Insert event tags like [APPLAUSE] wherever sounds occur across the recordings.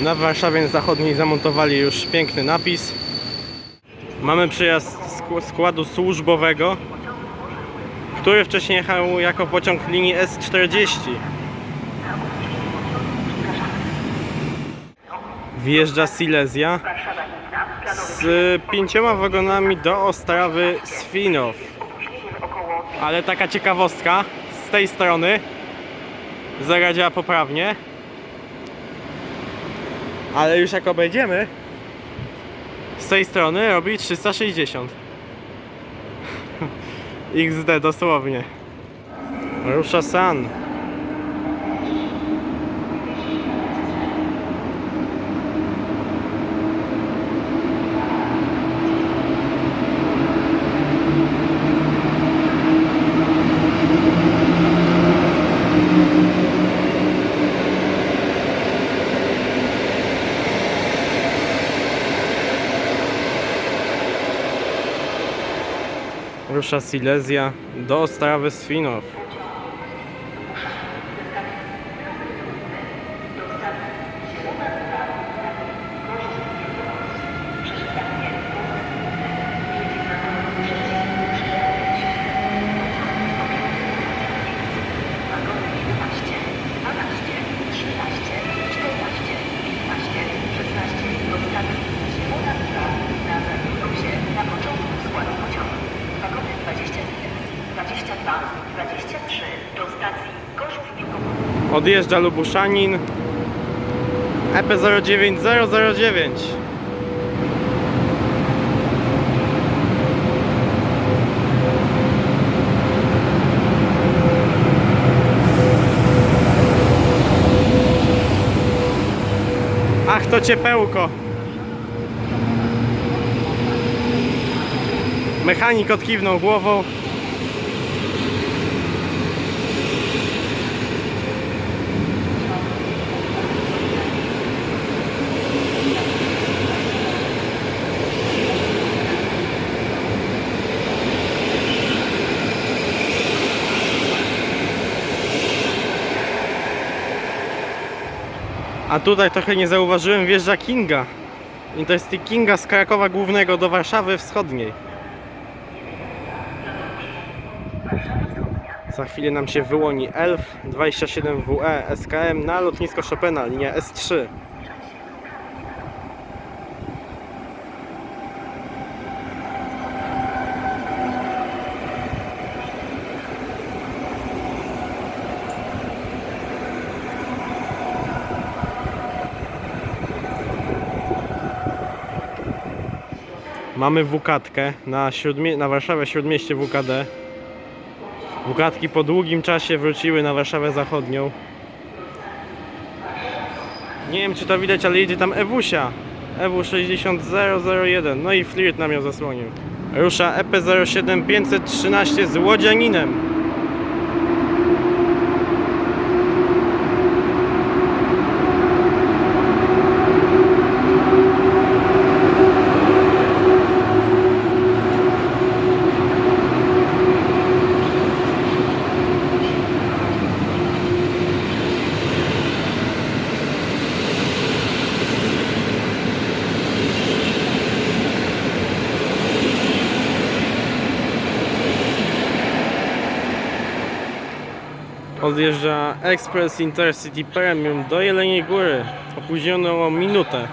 Na Warszawie Zachodniej zamontowali już piękny napis. Mamy przyjazd sk- składu służbowego, który wcześniej jechał jako pociąg linii S40. Wjeżdża Silesia z pięcioma wagonami do Ostrawy Swinow. Ale taka ciekawostka z tej strony zaradziała poprawnie. Ale już jak obejdziemy z tej strony robi 360 [LAUGHS] XD dosłownie. Rusza San Rusza Silesia do Ostrawy Swinow Odjeżdża Lubuszanin. E EP09009 Ach to ciepełko. Mechanik odkiwnął głową A tutaj trochę nie zauważyłem, wjeżdża Kinga. Intercity Kinga z Krakowa Głównego do Warszawy Wschodniej. Za chwilę nam się wyłoni ELF 27WE SKM na lotnisko Chopina, linia S3. Mamy WKatkę na, na Warszawę Śródmieście WKD. WKatki po długim czasie wróciły na Warszawę Zachodnią. Nie wiem czy to widać, ale jedzie tam Ewusia. EW 60001. No i flirt nam ją zasłonił. Rusza E EP07 513 z Łodzianinem. Odjeżdża Express Intercity Premium do Jeleniej Góry. Opóźniono o minutę.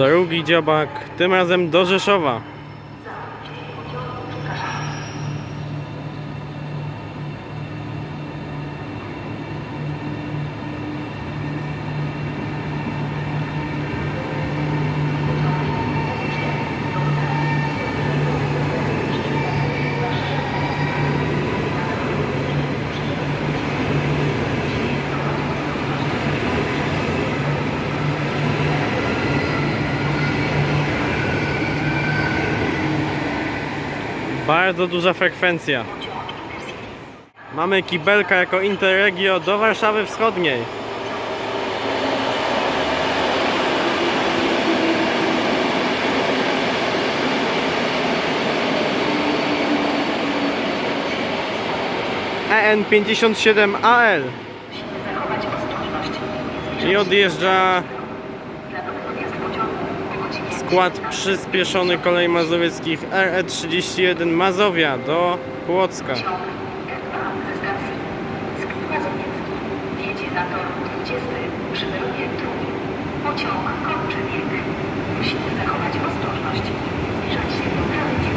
Drugi dziobak, tym razem do Rzeszowa. Bardzo duża frekwencja. Mamy kibelka jako Interregio do Warszawy Wschodniej. E EN57AL Musimy zachować ostrożność. i odjeżdża skład przyspieszony kolei mazowieckich RE31 Mazowia do Płocka. Pociąg R2 ze stacji Sk Mazowiecki wjedzie na tor 20 przy peronie drugim. Pociąg kończy bieg. Musimy zachować ostrożność i zbliżać się do krawędzi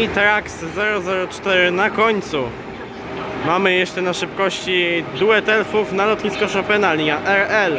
I Trax 004 na końcu. Mamy jeszcze na szybkości duet elfów na lotnisko Chopina, linia RL.